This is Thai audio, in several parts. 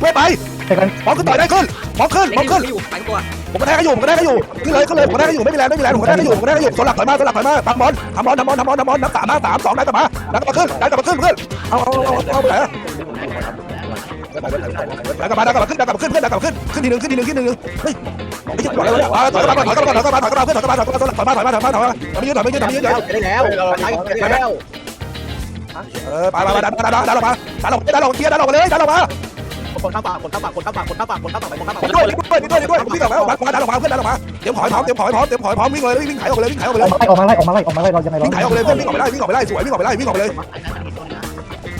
เว้ยไปแต่กันมองขึ้นต่อยได้ขึ้นมองขึ้นมองขึ้นอยู่ไปตัวผมก็ได้ก็อยู่ผมก็ได้ก็อยู่ขึ้นเลยขึ้นเลยผมก็ได้ก็อยู่ไม่มีแรงไม่มีแรงผมก็ได้ก็อยู่ผมก็ได้ก็อยู่โซนหลักถอยมาโซนหลักถอยมาทำบอลทำบอลทำบอลทำบอลทำบอลนับสามมาสามสองได้กลับมาได้กลับมาขึ้นได้กลับมาขึ้นเพื่อนเอาเอาเอาเอาไปได้กลับมาได้กลับมาขึ้นได้กลับมาขึ้นเพื่อนได้กลับมาขึ้นขึ้นทีนึงขึ้นทีนึงขึ้นทีนึงเฮ้ยไอ้จิ๊บถอยเลยถอยกลับมาถอยกลับมาถอยกลับมาถอยกลับมาถอยกลับมาเพื่อนถอยกลับมาถอยกลับมาถอยมาถอยมาถอยมาถอยมาไม่ยืดถอยไม่ยืดถอยไม่ยืดได้แล้วได้แล้วเออไปไปไปดันดันดันดันออกมาดันออกดันออกเคลียร์ดันออกเลยดันออกมา คนข้าปากคนข้าปากคนข้าปากคนข้าปากคนข้าปากไปคนข้าปากด้วยด้วยด้วยด้วยวิ่งออกมาดันออกมาเพื่อนดันออกมาเตรียมถอยพร้อมเตรียมถอยพร้อมเตรียมถอยพร้อมวิ่งเลยวิ่งไถออกไปเลยวิ่งไถออกอเลยไล่ออกมาไล่ออกมาไล่ออกมาไล่เรายังไงเราวิ่งไถออกไปเลยเพื่อนวิ่งออกไปได้วิ่งออกไปได้สวยวิ่งออกไปได้วิ่งออกไปเลย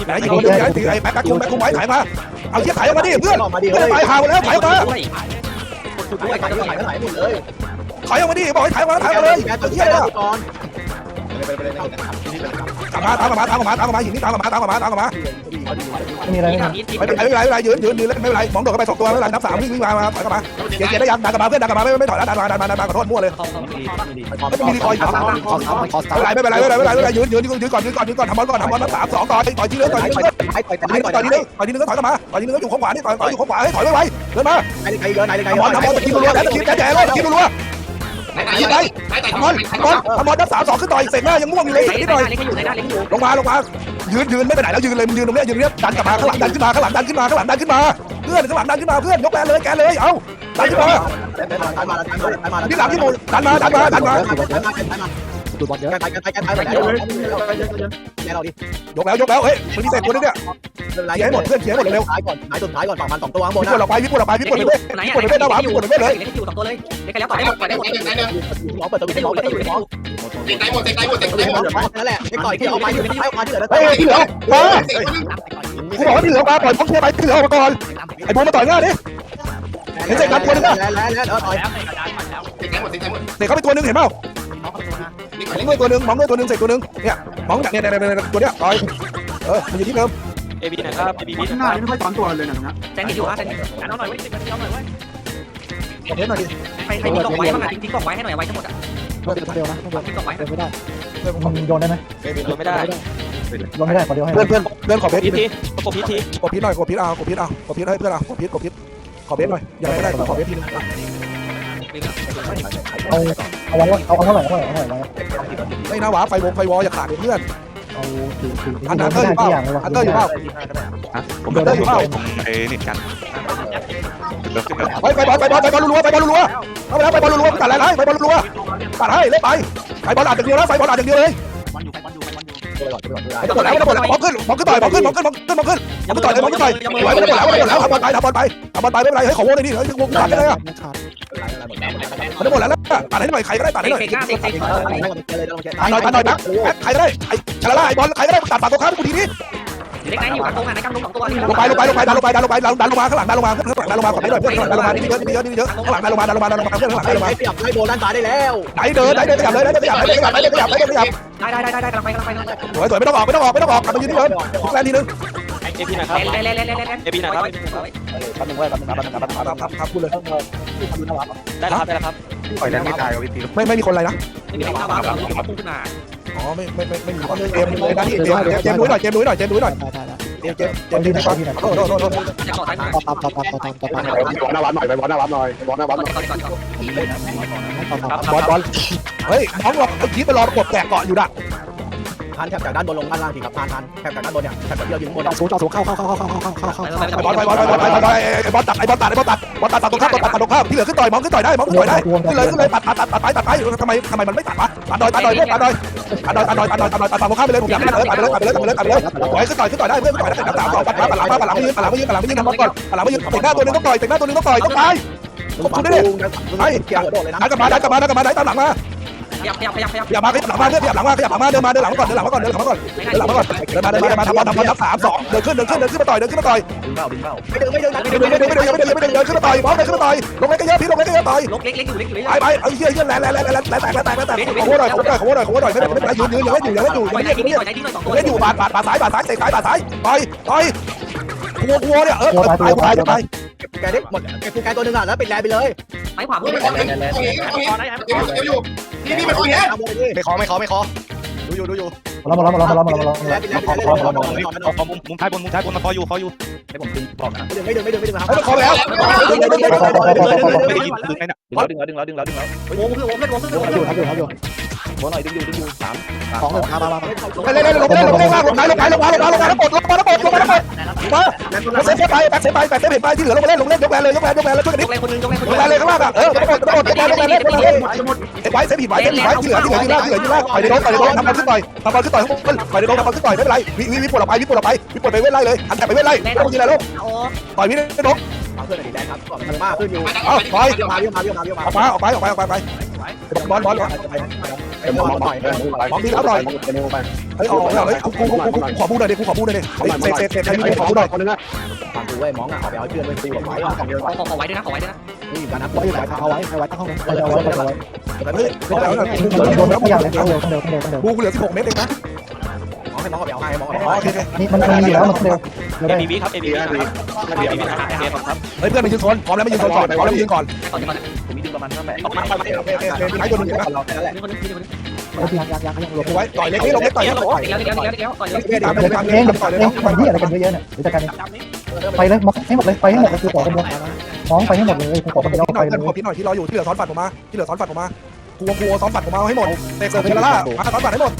ไหนยิงคนเดียวไอ้ตีไอ้แป๊กแป๊กคุมแป๊กคุมไว้ไถมาเอาเชี่ยไถออกมาดิเพื่อนเพื่อนไปหาวแล้วไถออกมาด้วยด้วยขายขายขายหมดเลยถอยออกมาดิบอกให้ไถออกมาไถมาเลยแกตัวเชี่เที่ยยเลย ลับมาตามมาตามมาตามมาหินนี่ตามมาตามมาตามมาไม่มีอะไรนี่ไม่ทำนี้ทีไม่เป็นไรไม่เป็นไรไม่เป็นไรยืนยืนยืนไม่เป็นไรมองโดดเข้าไปสองตัวไม่เป็นไรนับสามวิ่งวิ่งมาถอยกลับมาเกียร์เกียร์ได้ยังดันกลับมาเพื่อนดันกลับมาไม่ไม่ถอยแล้วดันมาดันมาดันมาขอโทษมั่วเลยเขาเขาไม่มีรีคอยอยู่ไม่เป็นไรไม่เป็นไรไม่เป็นไรไม่เป็นไรยืนยืนยืนก่อนยืนก่อนยืนก่อนทำบอลก่อนทำบอลนับสามสองต่อยต่อยทีนึงต่อยทีนึงไอ้ต่อยต่อยทีนึงต่อยทีนึงต่อยทีนึงก็ถอยกลับมาต่อยทีนึงก็อยู่ข้างขวานี่ต่อยต่อยอยู่ข้างขวาให้ถอยไวๆเดินมาไอ้ไก่เยอะไอ้ไก่ทำบอลทำบอลตะกี้รัวๆแล้วตะกี้แจ๋ๆเลยตะกี้รัวๆ ยิงไปทำบอลทำบอลทำบอลนับสามสองขึ้นต่อยเสร็จหน้ายังม่วงอยู่เลยเล็กนิดหน่อยเล็กอยู่ในหน้าเล็กอยู่ลงมาลงมายืนยืนไม่ไปไหนแล้วยืนเลยยืนตรงนี้ยืนตรงนี้ดันกลับมาข้างหลังดันขึ้นมาข้างหลังดันขึ้นมาข้างหลังดันขึ้นมาเพื่อนข้างหลังดันขึ้นมาเพื่อนยกแกเลยแกเลยเอาดันขึ้นมาตายมาตายมาตายมาที่หลังที่หมุนดันมาดันมาดันมา ดูบอลเยอะไก่ไก่ไก่ไก่ไก่ไก่เราดิยกแล้วยกแล้วเฮ้ยมันมีเศษตัวนึงเนี่ยเขียให้หมดเพื่อนเขียให้หมดเร็วท้ายก่อนท้ายสุดท้ายก่อนฝั่งมันสองตัวข้างบๆนพี่ปวดออกไปพี่ปวดออกไปพี่ปวดไปด้วยไหนพี่ปวดไปด้วยหน้าหวานพี่ปวดไปด้วยเลยเล็กอยู่สองตัวเลยเล็กแล้วต่อยได้หมดต่อยได้หมดล้อเปิดตัวเล็กล้ออยู่เปิดเล็กตัวอยู่เล็กล้ออยู่เตะไกลหมดเตะไกลหมดเตะไกลหมดนั่นแหละไอ้ต่อยที่เอาไปอยู่ในท้ายออกมาที่เหลือเฮ้ยที่เหลือมากูบอกว่าที่เหลือมาปล่อยพ้องเทียไปที่เหลือออกมาก่อนไอ้บูมมาต่อยหน้าดิแล้วแล้วแล้วต่อยเตะไกลหมดเตะไกลหมดเด็กเขาไปตัวนึงเห็นเปล่า นี่มองด้วยตัวนึงมองด้วยตัวนึงเสร็จตัวนึงเนี่ยมองจากเนี่ยเนี่ยตัวเนี้ยต่อยเออมันอยู่ที่เดิมเอบีนะครับเอบีบีข้างหน้านี่ไม่ค่อยสอนตัวเลยนะนะแจนอยู่อะแจนเอาหน่อยเว้ยเอาหน่อยเว้ยเดี๋ยวหน่อยดิใครใครทิ้งกล่องไว้บ้างอะทิ้งกล่องไว้ให้หน่อยไว้ทั้งหมดอะเดียวเดียวนะทิ้งกล่องไว้เดินไม่ได้มันโยนได้ไหมโดนไม่ได้โยนไม่ได้ขอเดียวให้เพื่อนเพื่อนเพื่อนขอเพชรพีทีประกบพีทีกดพีชหน่อยกดพีชเอากดพีชเอากดพีชให้เพื่อนเอากดพีชกดพีชขอเพชรหน่อยยังไงก็ได้ขอเพชรทีนึง เอาเอาไว้เอาเอาเท่าไหร่เท่าไหร่เท่าไหร่ไว้ไม่นะหวาไฟวงไฟวออย่าขาดเพื่อนเอาถือถืออันนั้นเตอร์อยู่เปล่าอันเตอร์อยู่เปล่าผมโดนได้อยู่เปล่าไอ้นี่กันไปไปบอลไปบอลไปบอลรัวไปบอลรัวเอาไปแล้วไปบอลรัวตัดอะไรไปบอลรัวตัดให้เล่นไปไปบอลอัดอย่างเดียวนะไปบอลอัดอย่างเดียวเลย ไม่ต้องกดแล้วไม่ต้องกดแล้วมองขึ้นมองขึ้นต่อยมองขึ้นมองขึ้นมองขึ้นมองขึ้นมองขึ้นต่อยเลยมองขึ้นต่อยไม่ต้องกดแล้วไม่ต้องกดแล้วทำบอลไปทำบอลไปทำบอลไปไม่เป็นไรเฮ้ยขอว้เลยนี่เฮ้ยวงขาดกันเลยอะมันหมดแล้วตัดให้หน่อยใครก็ได้ตัดให้หน่อยตัดหน่อยตัดหน่อยนะใครก็ได้ไอ้ชาลาไอ้บอลใครก็ได้ตัดตัดตัวข้ามกูทีนี้เล็กไหนอยู่ลงตรงอะในกลางสองตัวลงไปลงไปลงไปดันลงไปดันลงไปดันลงมาข้างหลังดันลงมาข้างหลังดันลงมาขอให้หน่อยเพื่อนดันลงมานี่เยอะนี่เยอะนี่เยอะข้างหลังดันลงมาดันลงมาดันลงมาข้างหลังดันลงมาไอ้เปียบไอ้โบด้านซ้ายได้แล้วไหนเดินไหนเดินขยับเลยไหนเดินขยับไหนเดินขยับไหนเดินขยับ ไหนเดินขยับได้ได้ได้ได้กำลังไปกำลังไปกำลังไปสวยสวยไม่ต้องออกไม่ต้องออกไม่ต้องออกกลับมายืนที่เดิมทุกแรงทีนึงเอบีนะครับเล่นเล่นเล่นเล่นเล่นเอบีนะครับแป๊บนึงไว้แป๊บนึงแป๊บนึงแป๊บนึงครับครับครับคุณเลยได้แล้วครับได้แล้วครับปล่อยนั้นไม่ตายกับพี่พีไม่ไม่มีคนอะไรนะไม่มีข้าวบ้านเราพุ่งขึ้นมาอ๋อไม่ไม่ไม่ไม่มีเกมเลยนะที่เกมเกมดูหน่อยเกมดูหน่อยเกมดูหน่อย เด้ได้ได้เกมเกมเกมดีนะครับโอ้โหโอ้โหจะต่อท้ายมาต่อตามต่อตามต่อตามต่อตามบอลหน้าวัดหน่อยไปบอลหน้าวัดหน่อยบอลหน้าวัดหน่อยก่อนก่อนก่อนบอลบอลเฮ้ยน้องเราไอ้กีไปรอกดแตกเกาะอยู่น่ะ ทานแถบจากด้านบนลงด้านล่างทีครับทานทานแถบจากด้านบนเนี่ยแถบที่เรายืนบนต่อสูต่อสูเข้าเข้าเข้าเข้าเข้าเข้าเข้าไปบอลไปบอลไปบอลไปบอลไอ้บอลตัดไอ้บอลตัดไอ้บอลตัดบอลตัดตัดตรงข้ามตัดตัดตรงข้ามที่เหลือขึ้นต่อยมองขึ้นต่อยได้มองขึ้นต่อยได้ขึ้นเลยขึ้นเลยตัดตัดตัดตัดไปตัดไปทำไมทำไมมันไม่ตัดวะตัดดอยตัดดอยตัดดอยตัดดอยตัดดอยตัดดอยตัดดอยตัดตรงข้ามไปเลยผมอยากให้ตัดเลยไปเลยตัดไปเลยตัดไปเลยตัดไปเลยต่อยขึ้นต่อยขึ้นต่อยได้เพื่อนต่อยได้ตัดสามต่อตัดมาตัดหลังมาตัดหลังมายืนตัดหลังมายืนตัดหลังมายืนทำบอลก่อนตัดหลังมายืนติดหน้าตัวนึงต้องต่อยติดหน้าตัวนึงต้องต่อยต้องตายคุณได้ไอ้เกี่ยวโดดเลยนะดันกลับมาดันกลับมาดันกลับมาดันตามหลังมา ขยับขยับขยับขยับอย่ามาขยับหลังมาเพื่อนขยับหลังมาขยับหลังมาเดินมาเดินหลังมาก่อนเดินหลังมาก่อนเดินหลังมาก่อนเดินหลังมาก่อนเดินมาเดินมาเดินมาทำบอลทำบอลนับสามสองเดินขึ้นเดินขึ้นเดินขึ้นมาต่อยเดินขึ้นมาต่อยไม่ดึงไม่ดึงไม่เดินไม่เดินไม่เดินไม่เดินไม่เดินเดินขึ้นมาต่อยบอลเดินขึ้นมาต่อยลงเล็กก็เยอะพี่ลงเล็กก็เยอะต่อยลกเล็กเล็กอยู่เล็กอยู่เล็กไปไปเอาเหี้ยเหี้ยแรงแรงแรงแรงแรงแรงแตกแรงแตกแรงแตกขโมยหน่อยขโมยหน่อยขโมยหน่อยขโมยหน่อยไม่ได้ไม่ได้ยืนยืนยังไม่อยู่ยังไม่อยู่ยังไม่ไหนอยู่ที่นี่อยู่ยสองไม่อยู่บาดบาดบาดซ้ายบาดซ้ายเตะซ้ายบาดซ้ายต่อยต่อยหัวหัวเนี่ยเออตายตายตาย แกได้หมดแกกูแกตัวนึงอะแล้วปิดแลไปเลยไปขวามือไม่ขอเองขอเองขอเองเดี๋ยวอยู่นี่นี่มันขอเองเอาบอลดิไม่ขอไม่ขอไม่ขอดูอยู่ดูอยู่เราเราเราเราเราเราเราแล้วกินแล้วกินแล้วกินแล้วกินแล้วเอามุมมุมท้ายบนมุมท้ายบนมาคออยู่คออยู่ให้ผมดึงบอกนะไม่ดึงไม่ดึงไม่ดึงไม่ดึงครับเฮ้ยขอแล้วไม่ได้ยินดึงไงน่ะดึงแล้วดึงแล้วดึงแล้วดึงแล้วดึงแล้ววงคือวงเล่นวงขึ้นดึงอยู่ดึงอยู่ดึงอยู่โบหน่อยดึงอยู่ดึงอยู่สามสองหนึ่งมามามาไปเลยเลยลงเลยลงเลยลงไหนลงไหนลงไหนลงไหนลงไหนแล้วกดลงมาแล้วกดลงมาแล้วกดมา เซฟไปแบกเซฟไปแบกเซฟเห็นไปที่เหลือลงมาเล่นลงเล่นยกแรงเลยยกแรงยกแรงแล้วช่วยกันดิยกแรงคนนึงยกแรงคนลนึงงแรงเลยข้างล่างอะเออกระโดดกระโดดกระโดดยกแรงเล่นเล่นเล่นเห็นไปเซฟผิดไปเซฟผิดไปที่เหลือที่เหลือที่ล่างที่เหลือที่ล่างไปในโดนไปในโดนทำบอลขึ้นต่อยทำบอลขึ้นต่อยข้างบนไปในโดนทำบอลขึ้นต่อยไม่เป็นไรวิวิวิปวดออกไปวิปวดออกไปวิปวดไปเว้นไล่เลยหันแต่ไปเว้นไล่ต้องยิงอะไรลูกโอ้ต่อยวิในโดนเอาเพื่อนดีได้ครับก่อนมันมากขึ้นอยู่เอาไปเดี๋ยอะมาเดี๋ยอะมาเดี๋ยอะมาเดี๋ยอะมาออกมาออกไปออกไปออกไป บอลบอลบอลไอ้มองหน่อยมองดีแล้วหน่อยเฮ้ยออกมาเฮ้ยกูกูกูขอบูหน่อยดิกูขอบูหน่อยดิเซฟเซฟเซฟใครมีขอบูหน่อยคนนึงอะฟังกูเว้ยมองอะเอาไปเอาเพื่อนไปตีกับไว้เอาเดียวขอขอไว้ด้วยนะขอไว้ด้วยนะนี่กันนะไว้ไว้เอาไว้เอาไว้ตั้งห้องเอาไว้เอาไว้เฮ้ยไม่ได้แล้วโดนแล้วไม่อยากเลยเร็วเร็วเร็วเร็วเร็วบูกูเหลือ16เมตรเองนะมองให้มองเอาไปเอาให้มองอ๋อเอาโอเคนี่มันมันมีแล้วมันเร็วเร็วเอได้บีบีครับเอบีบีครับเอบีบีครับเอครับเฮ้ยเพื่อนไปยืนโซนพร้อมแล้วไปยืนโซนก่อนพร้อมแล้วไปยืนก่อน ก่อนก่อนผมมีดึงประมาณห้าแปดโอเคโอเคโอเคมีไอ้ตัวนึงนะเราแค่นั้นแหละนี่คนนึงนี่คนนึงยังยังยังยังรวมไว้ต่อยเล็กนี่ลงเล็กต่อยเดี๋เล็ยวกต่อยเดี๋ยวเดี๋ยวเดี๋ยวเดี๋ยวต่อยเลยเล็กตามไปเดี๋เลยยวตามเองเลยต่อยเลยเองทำที่อะไรกันเยอะแยะเนี่ยเดี๋ยวจัดการไปเลยมองให้หมดเลยไปให้หมดเลยคือต่อคนเดียวมองไปให้หมดเลยคือต่อคนเดียวพี่หไปน่อยเลเพื่อนขอยพี่หน่อยที่รออยู่ที่เหลือซ้อนฝัดผมมาที่เหลือซ้อนฝัดผมมากูกูซ้อนฝัดผมมาให้หมดเตะเสิร์ฟเทล่ามาซ้อนฝัดให้หมด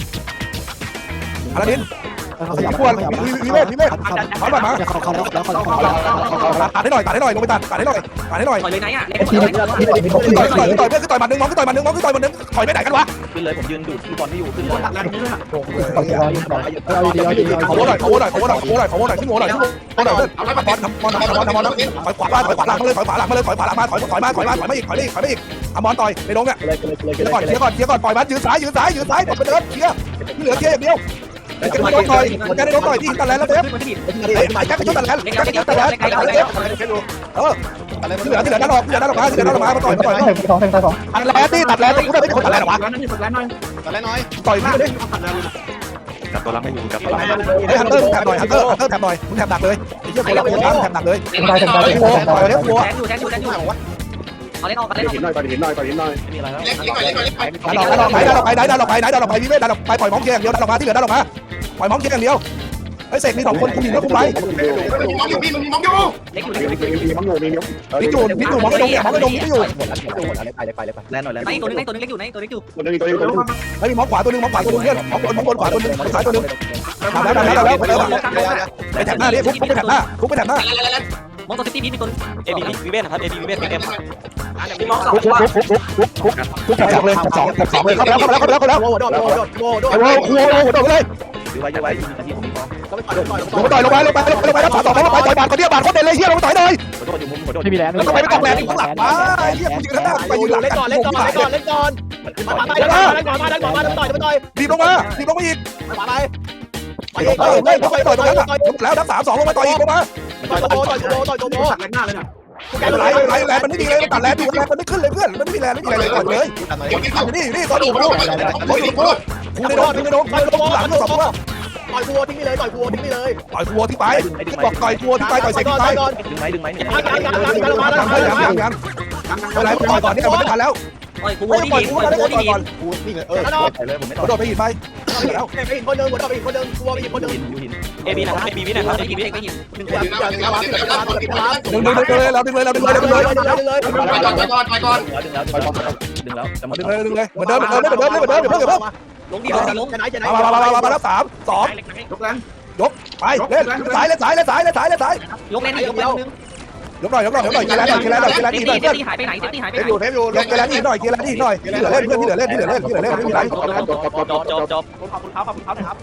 อาราดินเขาขวิยั บววิวิเวทวิเวทซ้อนฝัดมาเขาเขาแล้วเขาเขาเขาตัดให้หน่อยตัดให้หน่อยลงไปตัดตัดให้หน่อยตัดให้หน่อยต่อยเลยไหนอะเล็กไอ้ต่อยนี้เลยที่ที่ที่ต่อยต่อยต่อยเพื่อนต่อยมันนึงมองคือต่อยมันนึงมองคือต่อยมันนึงถอยไปไหนกันวะขึ้นเลยผมยืนดูที่บอลไม่อยู่ขึ้นเลยตัดแรงนี่ด้วยต่อยรอยิงต่อยเอาดีเอาดีเอาขโว้หน่อยขอโว้หน่อยขอโว้หน่อยขอโว้หน่อยขอโว้หน่อยขึ้นโว้หน่อยขึ้นโว้หน่อยเพื่อนเอล้วบอลบอลบอลบอลบอลถอยขวามางถอยขวาหลังมาเลยถอยขวาหลังมาเลยถอยขวาหลังมาถอยถอยมาถอยมาถอยมาอีกถอยมาอีกถอยมาอีกเอาบอลต่อยในดงเนี่ยเลยเลยเคลียร์ก่อนเคลียร์ก่อนเคลียร์ก่อนปล่อยมันยืนซ้ายยืนซ้ายยืนซ้ายปล่อยไปเดินเคลียร์ที่เหลือเคลียร์อย่างเดียว กไม่โดนต่อยแกไม่โดนต่อยที่ตะแลนแล้วเบฟขึ้นมาที่ดินไอ้ไอ้แกไม่โดนตะแลนแกไม่โดนตะแลนแลนเบฟเออที่เหลือที่เหลือด้านออกที่เหลือด้านออกมาที่เหลือด้านออกมามาต่อยมาต่อยเต็มสองต็มสองตัดแลนนี่ตัดแลนกูได้ไม่คนตัดแลนหรอวะแล้วนั่นนี่ฝึกแล้วน่อยกันแล้วน้อยต่อยมาดิจับตัวรับไม่อยู่จับตัวรับไอ้ฮันเตอร์มึงแถบหน่อยฮันเตอร์ฮันเตอร์แถบหน่อยมึงแถบหนักเลยไอ้เหี้ยคนละคนละแถบหนักเลยได้เต็มได้เต็มโอ้ต่อยเล็วัวแทงอยู่แทงอยู่แทงอยู่เอาเล่นออกเอาต่เล่นออกหินหน่อยต่อยหินหน่อยต่อยหินหน่อยแล้วเล็กนิดหน่อยเล็กหน่อยเล็กหน่อยดันออกดันออกไปดันออกไปดันออกไปดันออกไปวิเวทดันออกไปปล่อยมองเคียงเดียวดันออกมาที่เหลือดันออกมา ปล่อยมองเคียงเดียวไอ้เสกมีสองคนกูหนีแล้วกูไปมองอยู่พี่มึงมองอยู่เล็กอยู่มีเล็กอยู่มีมีมังอยู่มีมิ้วพี่จูนพี่จูนมองไม่ลงเนี่ยมองไม่ลงพี่อยู่หมดแล้วหมดแล้วไปเลยไปเลยไปแลนหน่อยแลนไหนตัวนึงไหนตัวนึงเล็กอยู่ไหนตัวเล็กอยู่ตัวนึงตัวนึงตัวนึงไอ้มีมองขวาตัวนึงมองขวาตัวนึงเพื่อนมองบนมองบนขวาตัวนึงซ้ายตัวนึงมาแล้วมาแล้วมาแล้วมาแล้วไปแถบหน้าดิคุกไปแถบหน้าคุกไปแถบหน้ามองตัวซิตี้มีตัวเอบีบีวีเวนครับเอบีวีเวนเอ็มมีมองสองคุกคุกคุกคุกคุกคุกคุกแถบสองเลยแถบสองแถบสองเลยเข้าแล้วเข้าแล้วเข้าแล้วเข้าแล้วโดดโดดโดดโดดโดดไอ้โว้ครัวโว้โดดไปเลยยื้ อไว้ยื้อไว้นาทีผมมีบอลก็ไปต่อยต่อยลงไปต่อยลงไปลงไปลงไปลงไปแล้วขวาสองลงไปต่อยบาดคนเดียวบาดคนเด่นเลยเฮียลงต่อยเลยหัวโดดอยู่มุมหัวโดดไม่มีแรงแล้วก็ไปไม่ต้องแรงที่ข้างหลังมาเฮียกูยืนข้างหน้าไปยืนหลังเล่นก่อนเล่นก่อนเล่นก่อนเล่นก่อนมาไปเล่นก่อนเล่นก่อนมาเล่นก่อนมาต่อยต่อยดีบลงมาดีบลงมาอีกมาไปไปเออเออเล่นเข้าไปต่อยตรงนั้นแล้วนับสามสองลงมาต่อยอีกลงมาต่อยโตต่อยโตต่อยโตตัดแรงหน้าเลยน่ะแรงแรงแรงมันไม่มีเลยตัดแรงอยู่แรงมันไม่ขึ้นเลยเพื่อนมันไม่มีแรงไม่มีแรงเลยต่อยเลยเดี๋ยวกินข้าวนี่นี่ตอนดูมาดูโอ้ยโอ้ย กูในโดนกูในโดนกูในโดนหลังสองตัวต่อยวัวทิ้งไปเลยต่อยวัวทิ้งไปเลยต่อยครัวที่ไปบอกต่อยครัวที่ไปต่อยเสกที่ไปดึงไหมดึงไหมเนี่ยยังยังยังยังอะไรต่อยก่อนนี่มันไม่ทันแล้วต่อยกูไม่ที่ปล่อยดินกูต่อยได้กูต่อยที่ดิก่อนนกูนี่เออไปเลยผมไม่กต่อระโดดไปหินไปแล้ว ไปอีกคนนึงหัวต่อไปอีกคนนึงวัวไปอีกคนนึงหินอยู่หินเอบีนะครับเอบีวีนะครับไปเอบีหินวีไปหินหนึ่งอย่าอย่าอย่าอย่าอย่าดึงดึงดึงเลยเราดึงเลยเราดึงเลยเราดึงเลยเลยไปก่อนไปก่อนไปก่อนดึงแล้วดึงแล้วดึงแล้วหมดดึงเลยดึงเลยเหมือนเดิมเหมือนเดิมเหมือนเดิมเหมือนเดิมเดี๋ยวเพิ่งเดี๋ยวเพิ่งลงดิลงดิลงจะไหนจะไหนมามามามามาแล้วสามสองยกแรงไปเล่นสายเล่นสายเล่นสายเล่นสายเล่นสายยกแรงนี่ยกแรงนึง ยกหน่อยยกหน่อยยกหน่อยกีฬาหน่อยกีฬาหน่อยกีฬาเซดีฟหน่อยตี้เพื่อนเซฟตี้หายไปไหนเซฟตี้หายไปเทไหนปอยู่เทปอยู่ยกกีฬาดีหน่อยกีฬาดีหน่อยที่เหลือเล่นเพื่อนที่เหลือเล่นที่เหลือเล่นที่เหลือเล่นที่เหลือเล่นไม่มีไรจบจบจบจบจบจบขอบคุณครับขอบคุณครับนะครับ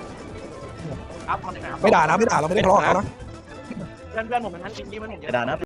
ครับไม่ด่านะไม่ด่าเราไม่ได้ทะเลาะเขานะเพื่อนเพื่อนผมเป็นท่านจริงที่มันผมกระดานนะ